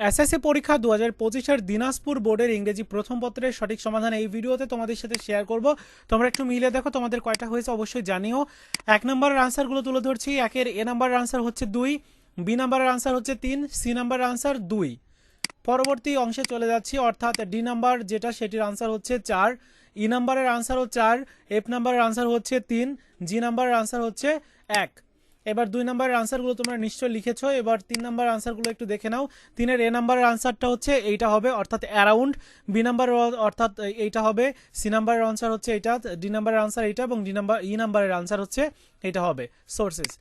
SSC পরীক্ষা দু হাজার পঁচিশের দিনাজপুর বোর্ডের ইংরেজি প্রথম পত্রের সঠিক সমাধান এই ভিডিওতে তোমাদের সাথে শেয়ার করব। তোমরা একটু মিলে দেখো, তোমাদের কয়টা হয়েছে অবশ্যই জানিও। এক নম্বরের আনসারগুলো তুলে ধরছি। একের এ নাম্বারের আনসার হচ্ছে দুই বি নাম্বারের আনসার হচ্ছে তিন সি নাম্বারের আনসার দুই। পরবর্তী অংশে চলে যাচ্ছি, অর্থাৎ ডি নাম্বার যেটা, সেটির আনসার হচ্ছে চার ই নাম্বারের আনসার হচ্ছে চার এফ নাম্বারের আনসার হচ্ছে তিন জি নাম্বারের আনসার হচ্ছে এক। এবার দুই নাম্বারের আনসারগুলো তোমরা নিশ্চয়ই লিখেছো। এবার তিন নাম্বার আনসারগুলো একটু দেখে নাও। তিনের এ নাম্বারের আনসারটা হচ্ছে এইটা হবে, অর্থাৎ অ্যারাউন্ড। বি নাম্বার অর্থাৎ এইটা হবে, সি নাম্বারের আনসার হচ্ছে এইটা, ডি নাম্বারের আনসার এইটা এবং ডি নাম্বার ই নাম্বারের আনসার হচ্ছে এটা হবে সোর্সেস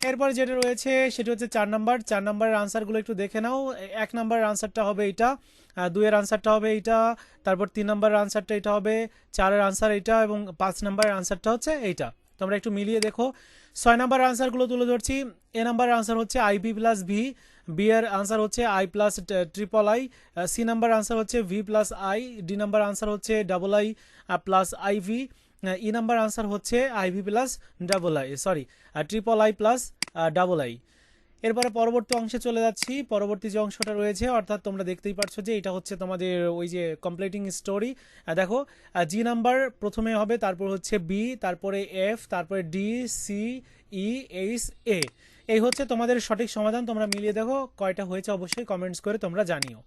এরপরে যেটা রয়েছে, সেটি হচ্ছে চার নাম্বার। চার নাম্বারের আনসারগুলো একটু দেখে নাও। এক নাম্বারের আনসারটা হবে এইটা দুইয়ের আনসারটা হবে এইটা, তারপর তিন নাম্বারের আনসারটা এটা হবে, চারের আনসার এইটা এবং পাঁচ নাম্বারের আনসারটা হচ্ছে এইটা। তোমরা একটু মিলিয়ে দেখো। ছয় নাম্বার আনসারগুলো তুলে ধরছি। এ নাম্বার আনসার হচ্ছে I B plus V, B এর আনসার হচ্ছে I plus triple I C number answer হচ্ছে V plus I, D number answer হচ্ছে double I plus I V E number answer হচ্ছে I V plus double I sorry triple I plus double I এরপরে পরবর্তী অংশে চলে যাচ্ছি। পরবর্তী যে অংশটা রয়েছে, অর্থাৎ তোমরা দেখতেই পারছ যে এটা হচ্ছে তোমাদের ওই যে কমপ্লিটিং স্টোরি দেখো জি নাম্বার প্রথমে হবে, তারপর হচ্ছে বি তারপরে এফ তারপরে D C E H A এই হচ্ছে তোমাদের সঠিক সমাধান, তোমরা মিলিয়ে দেখো, কয়টা হয়েছে অবশ্যই কমেন্টস করে তোমরা জানিও।